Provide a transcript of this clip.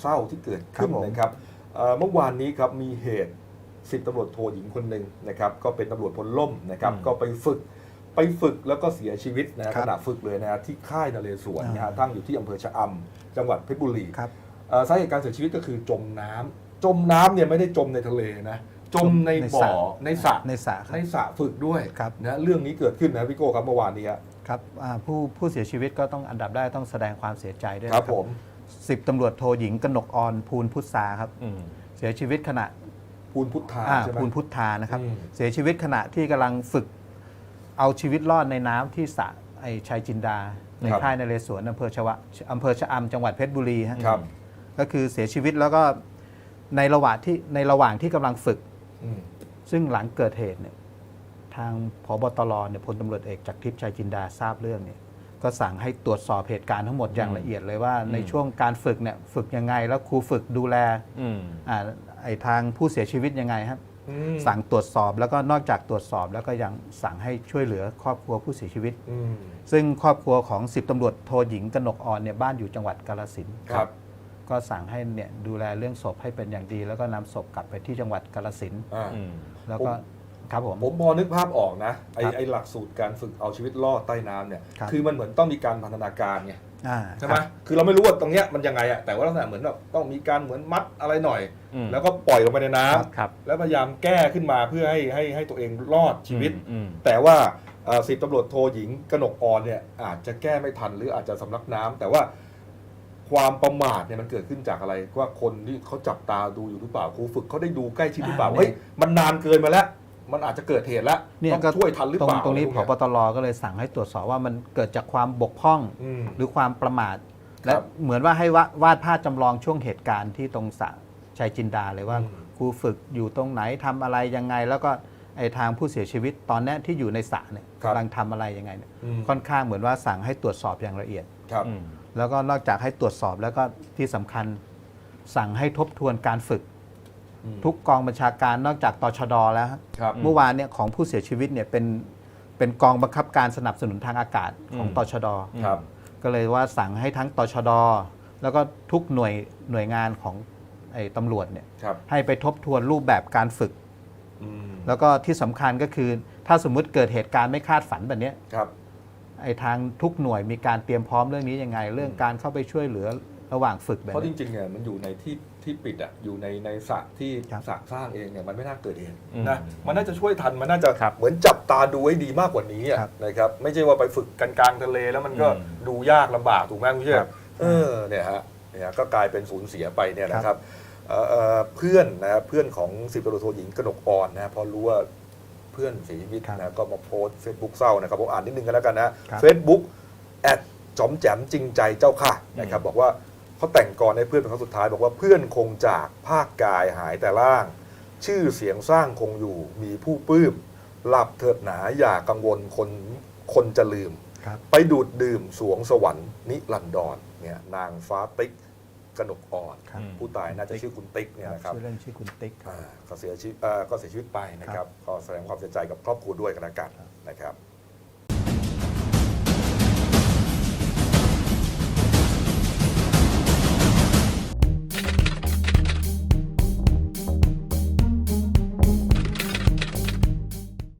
เศร้าที่เกิดขึ้นครับผม นะครับเอ่อเมื่อวานนี้ครับมีเหตุสิบตำรวจโทหญิงคนหนึ่งนะครับก็เป็นตำรวจพลล่มนะครับอืมก็ไปฝึกไปฝึกแล้วก็เสียชีวิตนะฮะครัขบณะฝึกเลยนะฮะที่ค่ายนเรศวรนะฮะอ่า ตั้งอยู่ที่อำเภอชะอำจังหวัดเพชรบุรี ครับ เอ่อสาเหตุการเสียชีวิตก็คือจมน้ำจมน้ำเนี่ยไม่ได้จมในทะเลนะ จมในในบ่สระอในสระในสระคในรับ สระฝึกด้วยครับ นะเรื่องนี้เกิดขึ้นนะพี่โก้ครับเมื่อวานนี้ฮะครับอ่าผู้ผู้เสียชีวิตก็ต้องอันดับได้ต้องแสดงความเสียใจด้วยครับนะผม สิบตำรวจโทหญิงกนกออนภูลพุทธาครับ อืมเสียชีวิตขณะภูลพุทธาอ่าใช่ไหม ภูลพุทธานะครับ อืม เสียชีวิตขณะที่กำลังฝึกเอาชีวิตรอดในน้ำที่สระไอชัยจินดา ในครับ ค่ายนเรศวรอำเภอชวะอำเภอชะอำจังหวัดเพชรบุรีฮะ ครับก็คือเสียชีวิตแล้วก็ในระหว่างที่ในระหว่างที่กำลังฝึก อืมซึ่งหลังเกิดเหตุเนี่ยทางพบตรเนี่ยพลตำรวจเอกจากทิพย์ชัยจินดาทราบเรื่องเนี่ย ก็สั่งให้ตรวจสอบเหตุการณ์ทั้งหมดอย่างละเอียดเลยว่าในช่วงการฝึกเนี่ยฝึกยังไง แล้วครูฝึกดูแลอืมอ่าไอทางผู้เสียชีวิตยังไงครับอืมสั่งตรวจสอบแล้วก็นอกจากตรวจสอบแล้วก็ยังสั่งให้ช่วยเหลือครอบครัวผู้เสียชีวิตอืมซึ่งครอบครัวของ10ตำรวจโทหญิงกนกอ่อนเนี่ยบ้านอยู่จังหวัดกาลสินธุ์ครับ ก็สั่งให้เนี่ยดูแลเรื่องศพให้เป็นอย่างดี แล้วก็นำศพกลับไปที่จังหวัดกาลสินธุ์อ่าอืมแล้วก็ ครับผม ผมพอนึกภาพออกนะไอครับไอหลักสูตรการฝึกเอาชีวิตรอดใต้น้ำเนี่ยครับคือมันเหมือนต้องมีการพันธนาการไงอ่าใช่ไหมครับคือเราไม่รู้ว่าตรงเนี้ยมันยังไงอะแต่ว่าลักษณะเหมือนแบบต้องมีการเหมือนมัดอะไรหน่อย อืมแล้วก็ปล่อยลงไปในน้ำครับ แล้วพยายามแก้ขึ้นมาเพื่อให้ให้ให้ตัวเองรอดชีวิตอืม แต่ว่าสิบตำรวจโทหญิงกนกออนเนี่ยอาจจะแก้ไม่ทันหรืออาจจะสำลักน้ำแต่ว่าความประมาทเนี่ยมันเกิดขึ้นจากอะไรว่าคนที่เขาจับตาดูอยู่หรือเปล่าครูฝึกเขาได้ดูใกล้ชิดหรือเปล่าอ่า เฮ้ยมันนานเกินมาแล้ว มันอาจจะเกิดเหตุแล้วเนี่ยต้องก็ ช่วยทันหรือตรเปงล่าตรงนี้อะพไพวกบตรก็เลยสั่งให้ตรวจสอบว่ามันเกิดจากความบกพร่อง อืม หรือความประมาทครับและเหมือนว่าให้วาวาดภาพจำลองช่วงเหตุการณ์ที่ตรงสระชัยจินดาเลยว่าอืม ครูฝึกอยู่ตรงไหนทำอะไรยังไง แล้วก็ไอ้ทางผู้เสียชีวิตตอนเนี้ยที่อยู่ในสระเนี่ยครับ กำลังทำอะไรยังไงเนี่ยอืมค่อนข้างเหมือนว่าสั่งให้ตรวจสอบอย่างละเอียด ครับอืมแล้วก็นอกจากให้ตรวจสอบแล้วก็ที่สำคัญสั่งให้ทบทวนการฝึกอืม ทุกกองบัญชาการนอกจากตชดแล้วฮะครับเมื่อวานเนี่ยของผู้เสียชีวิตเนี่ยเป็นเป็นกองบังคับการสนับสนุนทางอากาศของอืมตชดครับ ก็เลยว่าสั่งให้ทั้งตชดแล้วก็ทุกหน่วยหน่วยงานของไอ้ตำรวจเนี่ยครับให้ไปทบทวนรูปแบบการฝึกอืมแล้วก็ที่สำคัญก็คือ ถ้าสมมุติเกิดเหตุการณ์ไม่คาดฝันแบบเนี้ยครับไอ้ทางทุกหน่วยมีการเตรียมพร้อมเรื่องนี้ยังไง เรื่องการเข้าไปช่วยเหลือ ระหว่างฝึกแบบเพราะจนี้ ริงๆเนี่ยมันอยู่ในที่ที่ปิดอะอยู่ในในสระที่ครับสระสร้างเองเนี่ยมันไม่น่าเกิดเหตุอืมนะมันน่าจะช่วยทันมันน่าจะครับเหมือนจับตาดูให้ดีมากกว่านี้อะครับนะครับไม่ใช่ว่าไปฝึกกันกลางทะเลแล้วมันก็อืม ดูยากลำบากถูกไหมคุณเชื่ครัอบเออเนี่ยฮะเนี่ยก็กลายเป็นสูญเสียไปเนี่ยนะครับเอ่อเอ่อเพื่อนนะครับเพื่อนของสิบตำรวจโทหญิงกนกอ่อนนะพอรู้ว่าเพื่อนเสียชีวิตครับนะก็มาโพสเฟซบุ๊กเศร้านะครับผมอ่านนิดนึงกันแล้วกันนะครับ เฟซบุ๊ก แอดจอมแจมจริงใจเจ้าค่ะนะครับบอกว่า เขาแต่งก่อนให้เพื่อนเป็นครั้งสุดท้ายบอกว่าเพื่อนคงจากภาคกายหายแต่ล่าง ชื่อเสียงสร้างคงอยู่มีผู้ปลื้มหลับเถิดหนาอย่ากังวลคนคนจะลืม ครับ ไปดูดดื่มสวงสวรรค์นิรันดรเนี่ยนางฟ้าติ๊กกนกอ่อน ครับ ผู้ตายน่าจะชื่อคุณติ๊กเนี่ยนะครับ ชื่อเล่นชื่อคุณติ๊กครับ อ่าก็เสียชีวิตเอ่อก็เสียชีวิตไปนะครับ ก็แสดงความเสียใจกับครอบครัวด้วยกันแล้วกันนะครับ